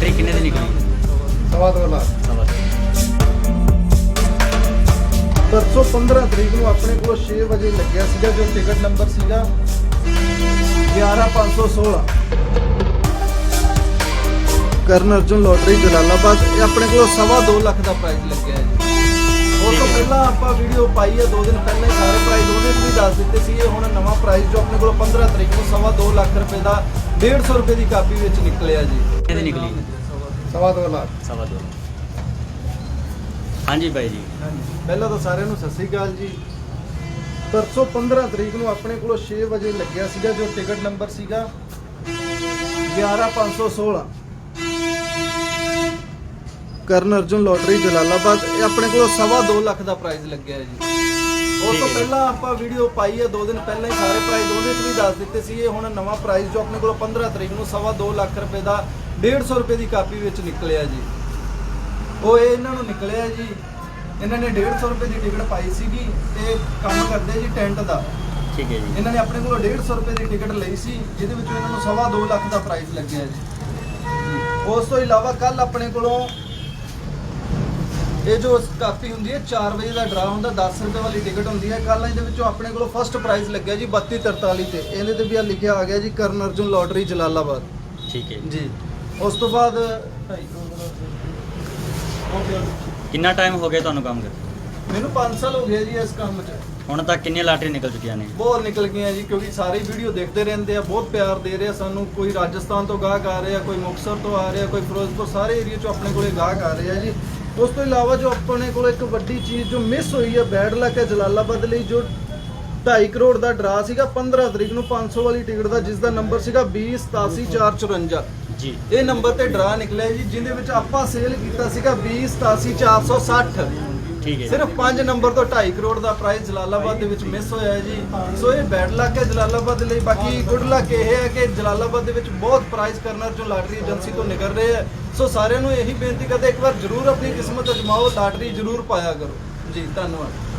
Lottery ਕਿੰਨੇ ਦੀ ਨਿਕਲੀ ਸਵਾ ਦੋ ਲੱਖ। ਸਵਾ ਪਰਸੋਂ 15 ਤਰੀਕ ਨੂੰ ਆਪਣੇ ਕੋਲ 6 ਵਜੇ ਲੱਗਿਆ ਸੀਗਾ ਜੋ ਟਿਕਟ ਨੰਬਰ ਸੀਗਾ 11516 ਕਰਨ ਅਰਜੁਨ ਲੋਟਰੀ ਜਲਾਲਾਬਾਦ ਇਹ ਆਪਣੇ ਕੋਲ ਸਵਾ ਦੋ ਲੱਖ ਦਾ ਪ੍ਰਾਈਜ਼ ਲੱਗਿਆ ਹੈ ਜੀ। ਉਸ ਤੋਂ ਪਹਿਲਾਂ ਆਪਾਂ ਵੀਡੀਓ ਪਾਈ ਹੈ ਦੋ ਦਿਨ ਪਹਿਲਾਂ ਹੀ ਸਾਰੇ ਪ੍ਰਾਈਜ਼ ਉਹਦੇ 'ਚ ਵੀ ਦੱਸ ਦਿੱਤੇ ਸੀ ਇਹ ਹੁਣ ਨਵਾਂ ਪ੍ਰਾਈਜ਼ ਜੋ ਆਪਣੇ ਕੋਲ 15 ਤਰੀਕ ਨੂੰ ਸਵਾ ਦੋ ਲੱਖ ਰੁਪਏ ਦਾ 150 ਰੁਪਏ ਦੀ ਕਾਪੀ ਵਿੱਚ ਨਿਕਲਿਆ ਜੀ। ਕਿੰਨੇ ਦੀ ਨਿਕਲੀ ਸਵਾ ਦੋ ਲੱਖ। ਸਵਾ ਦੋ ਹਾਂਜੀ ਬਾਈ ਜੀ। ਪਹਿਲਾਂ ਤਾਂ ਸਾਰਿਆਂ ਨੂੰ ਸਤਿ ਸ੍ਰੀ ਅਕਾਲ ਜੀ। ਪਰਸੋਂ 15 ਤਰੀਕ ਨੂੰ ਆਪਣੇ ਕੋਲ 6 ਵਜੇ ਲੱਗਿਆ ਸੀਗਾ ਜੋ ਟਿਕਟ ਨੰਬਰ ਸੀਗਾ 11516 ਕਰਨ ਅਰਜੁਨ ਲੋਟਰੀ ਜਲਾਲਾਬਾਦ। ਇਹ ਆਪਣੇ ਕੋਲ ਸਵਾ ਦੋ ਲੱਖ ਦਾ ਪ੍ਰਾਈਜ਼ ਲੱਗਿਆ ਹੈ ਜੀ। ਉਸ ਤੋਂ। ਪਹਿਲਾਂ ਆਪਾਂ ਵੀਡੀਓ ਪਾਈ ਹੈ ਦੋ ਦਿਨ ਪਹਿਲਾਂ ਹੀ ਸਾਰੇ ਪ੍ਰਾਈਜ਼ ਉਹਦੇ 'ਚ ਵੀ ਦੱਸ ਦਿੱਤੇ ਸੀ ਇਹ ਹੁਣ ਨਵਾਂ ਪ੍ਰਾਈਜ਼ ਜੋ ਆਪਣੇ ਕੋਲ 15 ਤਰੀਕ ਨੂੰ ਸਵਾ ਦੋ ਲੱਖ ਰੁਪਏ ਦਾ 150 ਰੁਪਏ ਦੀ ਕਾਪੀ ਵਿੱਚ ਨਿਕਲਿਆ ਜੀ। ਉਹ ਇਹ ਇਹਨਾਂ ਨੂੰ ਨਿਕਲਿਆ ਜੀ। ਇਹਨਾਂ ਨੇ 150 ਰੁਪਏ ਦੀ ਟਿਕਟ ਪਾਈ ਸੀਗੀ ਤੇ ਕੰਮ ਕਰਦੇ ਜੀ ਟੈਂਟ ਦਾ। ਠੀਕ ਹੈ ਜੀ। ਇਹਨਾਂ ਨੇ ਆਪਣੇ ਕੋਲੋਂ 150 ਰੁਪਏ ਦੀ ਟਿਕਟ ਲਈ ਸੀ ਜਿਹਦੇ ਵਿੱਚੋਂ ਇਹਨਾਂ ਨੂੰ ਸਵਾ ਦੋ ਲੱਖ ਦਾ ਪ੍ਰਾਈਜ਼ ਲੱਗਿਆ ਜੀ। ਉਸ ਤੋਂ ਇਲਾਵਾ ਕੱਲ ਆਪਣੇ ਕੋਲੋਂ ਇਹ ਜੋ ਕਾਪੀ ਹੁੰਦੀ ਹੈ 4 ਵਜੇ ਦਾ ਡਰਾ ਹੁੰਦਾ 10 ਰੁਪਏ ਵਾਲੀ ਟਿਕਟ ਹੁੰਦੀ ਹੈ। ਕੱਲ ਇਹਦੇ ਵਿੱਚੋਂ ਆਪਣੇ ਕੋਲੋਂ ਫਸਟ ਪ੍ਰਾਈਜ਼ ਲੱਗਿਆ ਜੀ 3243 ਤੇ। ਇਹਦੇ ਤੇ ਵੀ ਆ ਲਿਖਿਆ ਆ ਗਿਆ ਜੀ ਕਰਨ ਅਰਜੁਨ ਲੋਟਰੀ ਜਲਾਲਾਬਾਦ। ਠੀਕ ਹੈ ਜੀ। ਉਸ ਤੋਂ ਬਾਅਦ ਕਿੰਨਾ ਟਾਈਮ ਹੋ ਗਿਆ ਤੁਹਾਨੂੰ ਕੰਮ ਕਰਦੇ ਮੈਨੂੰ 5 ਸਾਲ ਹੋ ਗਏ ਜੀ ਇਸ ਕੰਮ 'ਚ। ਹੁਣ ਤੱਕ ਕਿੰਨੀਆਂ ਲਾਟਰੀ ਨਿਕਲ ਚੁੱਕੀਆਂ ਨੇ? ਬਹੁਤ ਨਿਕਲ ਗਈਆਂ ਜੀ ਕਿਉਂਕਿ ਸਾਰੇ ਵੀਡੀਓ ਦੇਖਦੇ ਰਹਿੰਦੇ ਆ ਬਹੁਤ ਪਿਆਰ ਦੇ ਰਹੇ ਆ ਸਾਨੂੰ। ਕੋਈ ਰਾਜਸਥਾਨ ਤੋਂ ਗਾਹਕ ਆ ਰਿਹਾ ਕੋਈ ਮੁਕਤਸਰ ਤੋਂ ਆ ਰਿਹਾ ਕੋਈ ਫਿਰੋਜ਼ਪੁਰ ਸਾਰੇ ਏਰੀਆ ਚੋਂ ਆਪਣੇ ਕੋਲੇ ਗਾਹਕ ਆ ਰਹੇ ਆ ਜੀ। ਉਸ ਤੋਂ ਇਲਾਵਾ ਜੋ ਆਪਣੇ ਕੋਲ ਇੱਕ ਵੱਡੀ ਚੀਜ਼ ਜੋ ਮਿਸ ਹੋਈ ਹੈ ਬੈਡ ਲੱਕ ਹੈ ਜਲਾਲਾਬਾਦ ਲਈ ਜੋ 2.5 ਕਰੋੜ ਦਾ ਡਰਾ ਸੀਗਾ 15 ਤਰੀਕ ਨੂੰ 500 ਵਾਲੀ ਟਿਕਟ ਦਾ ਜਿਸ ਦਾ ਨੰਬਰ ਸੀਗਾ 2087454 ਜੀ। ਇਹ ਨੰਬਰ ਤੇ ਡਰਾ ਨਿਕਲਿਆ ਜੀ ਜਿਹਦੇ ਵਿੱਚ ਆਪਾਂ ਸੇਲ ਕੀਤਾ ਸੀਗਾ 2087460 ਠੀਕ ਹੈ ਸਿਰਫ 5 ਨੰਬਰ ਤੋਂ 2.5 ਕਰੋੜ ਦਾ ਪ੍ਰਾਈਜ਼ ਜਲਾਲਾਬਾਦ ਦੇ ਵਿੱਚ ਮਿਸ ਹੋਇਆ ਹੈ ਜੀ। ਸੋ ਇਹ ਬੈਡ ਲੱਕ ਹੈ ਜਲਾਲਾਬਾਦ ਲਈ। ਬਾਕੀ ਗੁੱਡ ਲੱਕ ਇਹ ਹੈ ਕਿ ਜਲਾਲਾਬਾਦ ਦੇ ਵਿੱਚ ਬਹੁਤ ਪ੍ਰਾਈਜ਼ ਕਰਨਰ ਜੋ ਲਾਟਰੀ ਏਜੰਸੀ ਤੋਂ ਨਿਕਲ ਰਹੇ ਹੈ। ਸੋ ਸਾਰਿਆਂ ਨੂੰ ਇਹੀ ਬੇਨਤੀ ਕਰਦੇ, ਇੱਕ ਵਾਰ ਜਰੂਰ ਆਪਣੀ ਕਿਸਮਤ ਅਜਮਾਓ ਲਾਟਰੀ ਜਰੂਰ ਪਾਇਆ ਕਰੋ। ਜੀ, ਧੰਨਵਾਦ।